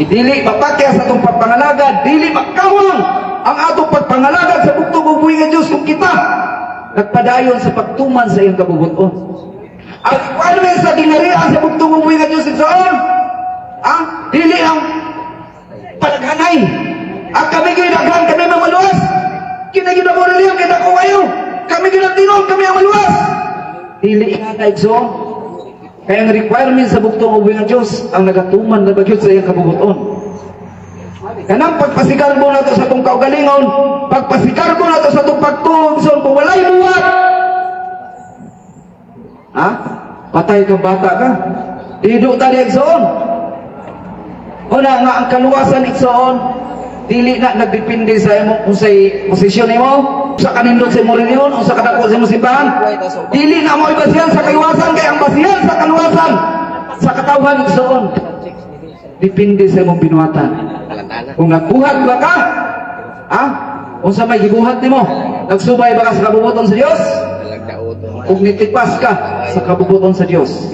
Idili mapakya sa atong pagpangalaga, dili makawang ang atong pagpangalaga sa bugtong ubuhi nga Diyos kung kita nagpadayon sa pagtuman sa iyong kabubuton. Ang requirement sa ginarian sa bugtong ubuhi nga Diyos igsoon, ang dili ang palaghanay. Ang kami ginaghan, kami mamaluwas. Kinaginawa na liyan, kita ko kayo. Kami ginatinom, kami ang maluwas. Dili nga na igsoon. Kaya ang requirement sa bugtong ubuhi ng Diyos, ang nagatuman na bagyot sa iyang kabubuton. Kanang pagpasikar mo na sa itong kaugalingon, pagpasikar mo na to sa itong pagtugson, kung walay buwat. Ha? Patay kang bata ka. Dido tali igsoon. Una nga ang kaluwasan igsoon, dili na nagdepende sa imong usay posisyon nimo, sa kanindot sa imong reliyon, o sa kadako sa imong simbahan. Dili na mo ibasihan sa kaluwasan kay ang basihan sa kaluwasan sa katawhan igsoon. Depende sa imong binuhatan. Kung nagbuhat ba ka, ha? Kung sa may gibuhat nimo, nagsubay ba ka sa kabubuton sa Dios? Kung nitipas ka sa kabubuton sa Dios.